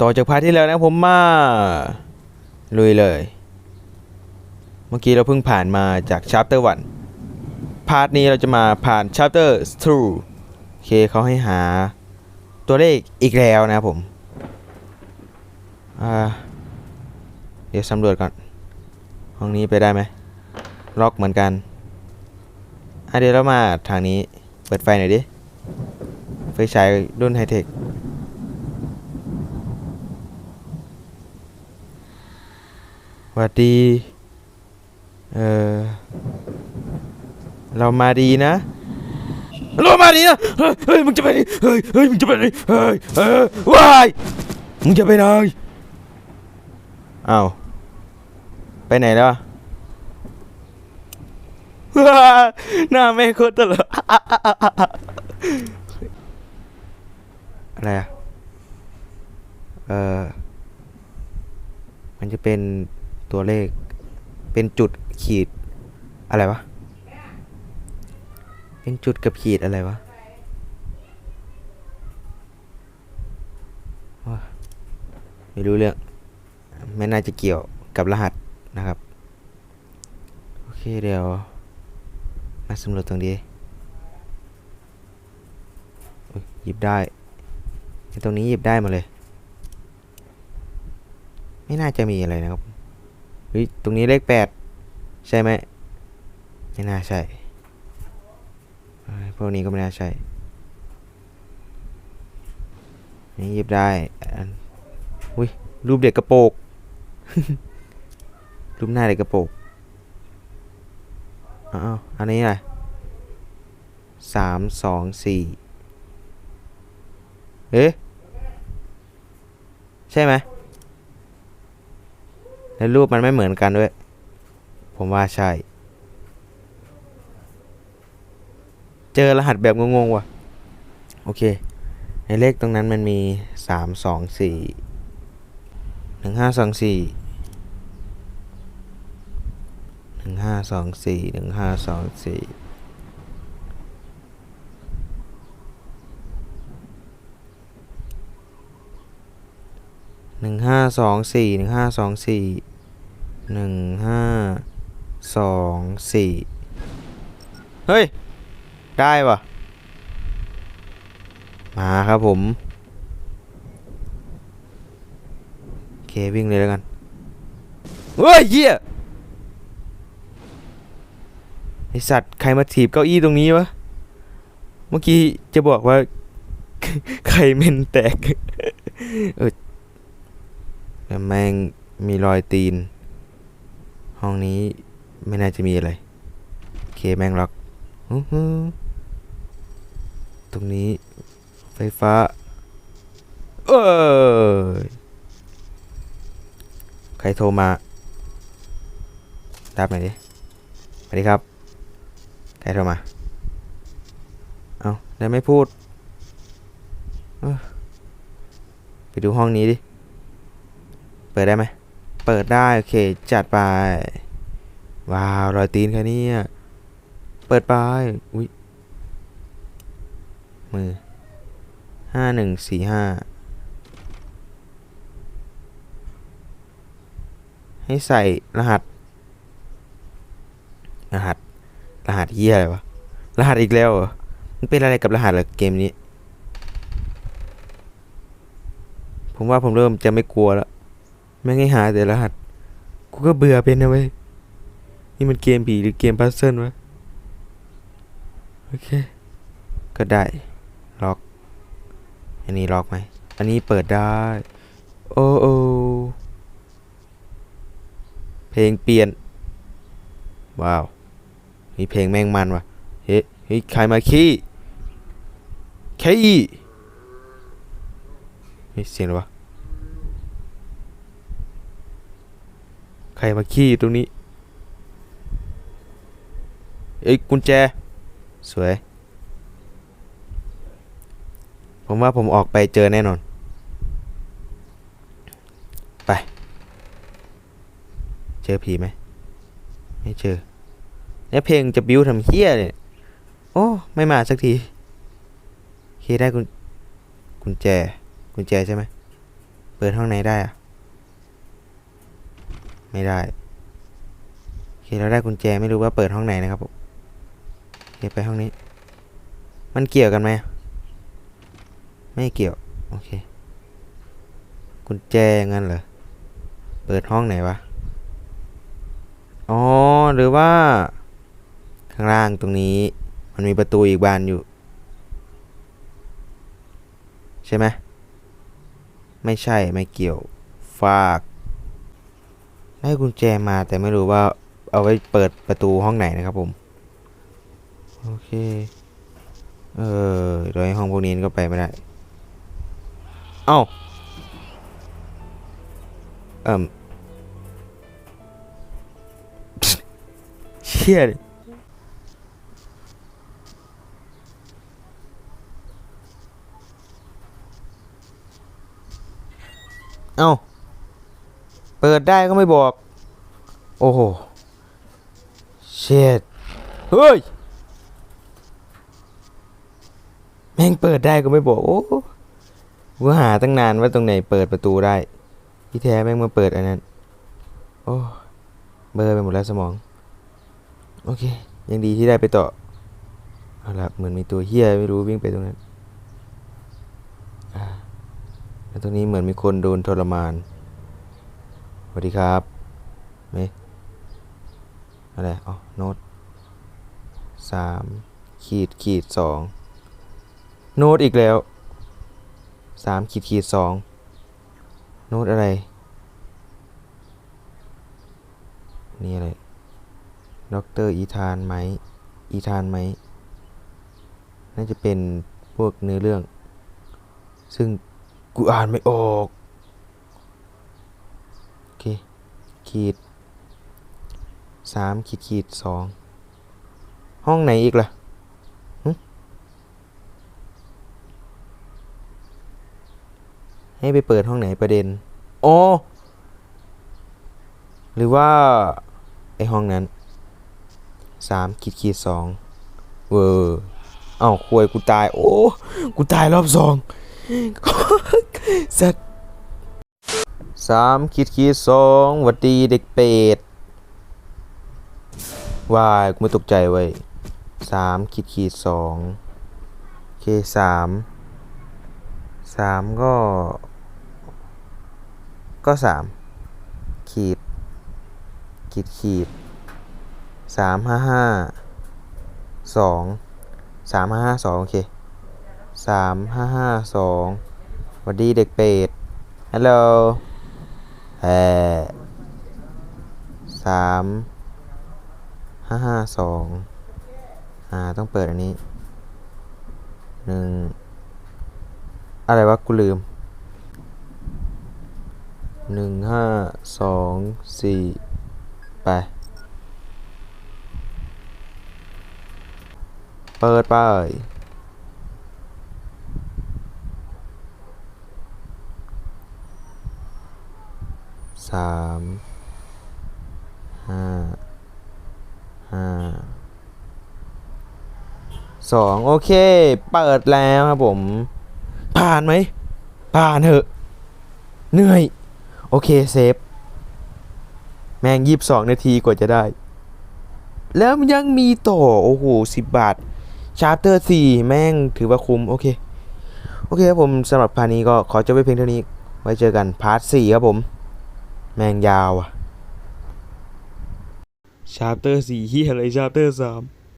ต่อจากพาร์ทที่แล้วนะผมมาลุยเลย เมื่อกี้เราเพิ่งผ่านมาจาก chapter 1พาร์ทนี้เราจะมาผ่าน chapter 2โอเคเขาให้หาตัวเลขอีกแล้วนะผมเดี๋ยวสำรวจก่อน ห้องนี้ไปได้ไหมล็อกเหมือนกันอะเดี๋ยวเรามาทางนี้เปิดไฟหน่อยดิไฟฉายรุ่นไฮเทค วัดดี เออ เรามาดีนะ เรามาดีนะ เฮ้ยเฮ้ยมึงจะไปไหนเฮ้ยเฮ้ยมึงจะไปไหนเฮ้ยเออว้ายมึงจะไปไหนอ้าว ไปไหนแล้วอะหน้าแม่โคตรตลกอะไรอะเออมันจะเป็น ตัวเลข เป็นจุดขีดอะไรวะ เป็นจุดกับขีดอะไรวะไม่รู้เรื่อง ไม่น่าจะเกี่ยวกับรหัสนะครับ โอเคเดี๋ยว มาสำรวจตรงนี้หยิบได้ ตรงนี้หยิบได้มาเลย ไม่น่าจะมีอะไรนะครับ เฮ้ยตรงนี้เลขแปดใช่ไหมไม่น่าใช่พวกนี้ก็ไม่น่าใช่นี่หยิบได้อุ้ยรูปเด็กกระโปงรูปหน้าเด็กกระโปงอ้าวอันนี้อะไรสามสองสี่เอ๊ะใช่ไหม แล้วรูปมันไม่เหมือนกันด้วย ผมว่าใช่ เจอรหัสแบบงงๆว่ะ โอเค ในเลขตรงนั้นมันมีสามสองสี่หนึ่งห้าสองสี่หนึ่งห้าสองสี่หนึ่งห้าสองสี่ หนึ่งห้าสองสี่เฮ้ย ได้ปะมาครับผม โอเค วิ่งเลยแล้วกัน เฮ้ยเหี้ยไอสัตว์ใครมาถีบเก้าอี้ตรงนี้วะ เมื่อกี้จะบอกว่า ใครเมนแตก เออแต่แม่งมีรอยตีน ห้องนี้ไม่น่าจะมีอะไรโอเคแมงล็อกตรงนี้ไฟฟ้า เอยใครโทรมารับหน่อยดิสวัสดีครับ ใครโทรมา เอาแล้ไม่พูด ไปดูห้องนี้ดิ เปิดได้ไหม เปิดได้ โอเค จัดไป ว้าว รอยตีนแค่นี้เปิดไป อุ้ยมือห้าหนึ่งสี่ห้าให้ใส่รหัส รหัส รหัสเฮียอะไรวะ รหัสอีกแล้วเหรอมันเป็นอะไรกับรหัสเหรอเกมนี้ ผมว่าผมเริ่มจะไม่กลัวแล้ว ม่ง่ายหาแต่รหัสกูก็เบื่อเป็นนะเว้ยนี่มันเกมผีหรือเกมพัซเซิลวะโอเค ก็ได้ ล็อก อันนี้ล็อกไหม อันนี้เปิดได้ โอ้โอเพลงเปลี่ยน ว้าวมีเพลงแม่งมันว่ะ เฮ้ยเฮ้ใครมาขี้ขี้เฮ้ยเสียงอะไรวะ ใครมาขี่ตรงนี้ เอ้ยกุญแจ สวย ผมว่าผมออกไปเจอแน่นอน ไป เจอผีไหม ไม่เจอแล้วเพลงจะบิ้วทำเฮี้ยเนี่ย โอ้ ไม่มาสักทีโอเคได้กุญกุญแจ กุญแจใช่ไหม เปิดห้องไหนได้อะ ไม่ได้โอเคเราได้กุญแจไม่รู้ว่าเปิดห้องไหนนะครับผมโอเคไปห้องนี้ มันเกี่ยวกันไหมไม่เกี่ยวโอเคกุญแจงั้นเหรอเปิดห้องไหนวะอ๋อหรือว่า ข้างล่างตรงนี้ มันมีประตูอีกบานอยู่ ใช่ไหมไม่ใช่ไม่เกี่ยว ฝาก ได้กุญแจมาแต่ไม่รู้ว่าเอาไว้เปิดประตูห้องไหนนะครับผม โอเค เออโดยห้องพวกนี้ก็ไปไม่ได้ เอ้า เอิ่มเชี่ยดเอ้า เปิดได้ก็ไม่บอก โอ้โห เช็ดเฮ้ย แม่งเปิดได้ก็ไม่บอก โอ้กูหาตั้งนานว่าตรงไหนเปิดประตูได้ที่แท้แม่งมาเปิดอันนั้น โอ้ เบลอไปหมดแล้วสมอง โอเค ยังดีที่ได้ไปต่อเอาละเหมือนมีตัวเฮียไม่รู้วิ่งไปตรงนั้นอ่าแล้วตรงนี้เหมือนมีคนโดนทรมาน สวัสดีครับเมอะไรอ๋อโน้ตสามขีดขีดสองโน้ตอีกแล้วสามขีดขีดสองโน้ตอะไร นี่อะไรด็อกเตอร์อีธานไหมอีธานไหมน่าจะเป็นพวกเนื้อเรื่อง ซึ่งกูอ่านไม่ออก โอเค ขีดสามขีดขีดสองห้องไหนอีกล่ะให้ไปเปิดห้องไหนประเด็นอ๋อหรือว่า ไอห้องนั้นสามขีดขีดสองเวอร์เอ้าควยกูตาย โอ้ กูตายรอบสองสัตว สามขีดขีดสองวัดดีเด็กเป็ดวายกูไม่ตกใจเว้ยสามขีดขีดสองโอเคสามสามก็ ก็สามขีดขีดขีดสามห้าห้าสองสามห้าห้าสองโอเคสามห้าห้าสองวัสดีเด็กเป็ดฮัลโหล แอสามห้าห้าสองอ่าต้องเปิดอันนี้หนึ่งอะไรวะกูลืมหนึ่งห้าสองสี่ไปเปิดไป สามห้าห้าสองโอเค เปิดแล้วครับผม ผ่านไหม ผ่านเถอะ เหนื่อย โอเค เซฟ แม่งยีบสองนาทีกว่าจะได้ แล้วมันยังมีต่อ โอ้โหสิบบาท ชาร์เตอร์สี่แม่งถือว่าคุ้ม โอเค โอเคครับผมสำหรับพานี้ก็ขอจบไว้เพียงเท่านี้ ไว้เจอกันพาร์ทสี่ครับผม แม่งยาวอะชาร์เตอร์สี่เฮียอะไรชาร์เตอร์สาม